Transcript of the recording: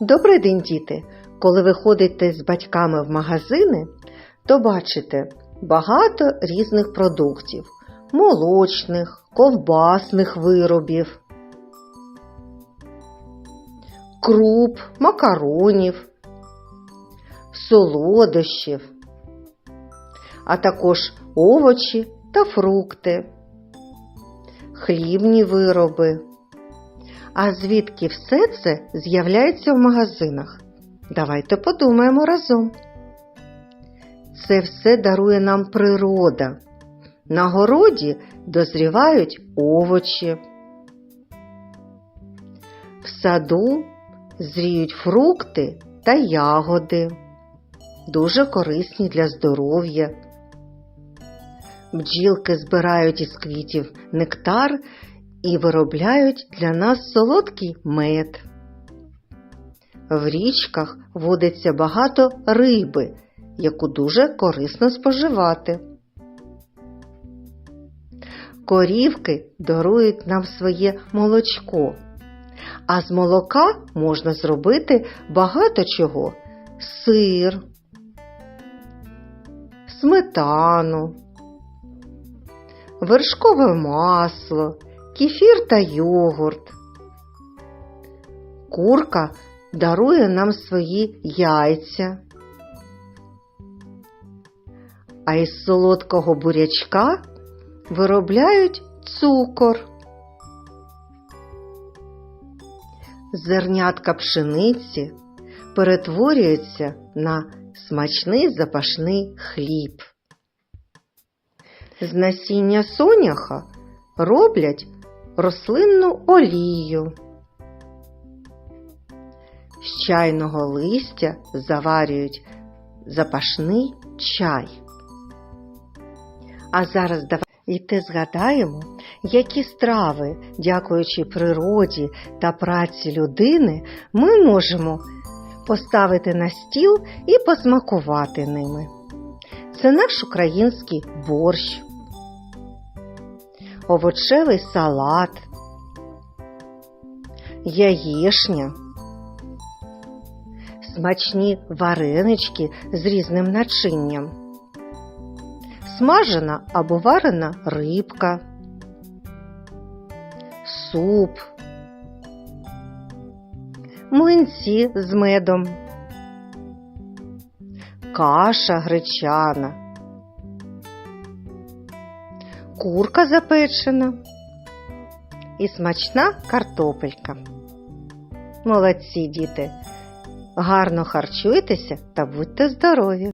Добрий день, діти! Коли ви ходите з батьками в магазини, то бачите багато різних продуктів: молочних, ковбасних виробів, круп, макаронів, солодощів, а також овочі та фрукти, хлібні вироби. А звідки все це з'являється в магазинах? Давайте подумаємо разом. Це все дарує нам природа. На городі дозрівають овочі. В саду зріють фрукти та ягоди, дуже корисні для здоров'я. Бджілки збирають із квітів нектар і виробляють для нас солодкий мед. В річках водиться багато риби, яку дуже корисно споживати. Корівки дарують нам своє молочко, а з молока можна зробити багато чого: сир, сметану, вершкове масло, кефір та йогурт. Курка дарує нам свої яйця. А із солодкого бурячка виробляють цукор. Зернятка пшениці перетворюються на смачний запашний хліб. З насіння соняха роблять рослинну олію. З чайного листя заварюють запашний чай. А зараз давайте згадаємо, які страви, дякуючи природі та праці людини, ми можемо поставити на стіл і посмакувати ними. Це наш український борщ, овочевий салат, яєшня, смачні варенички з різним начинням, смажена або варена рибка, суп, млинці з медом, каша гречана, курка запечена і смачна картопелька. Молодці, діти! Гарно харчуйтеся та будьте здорові!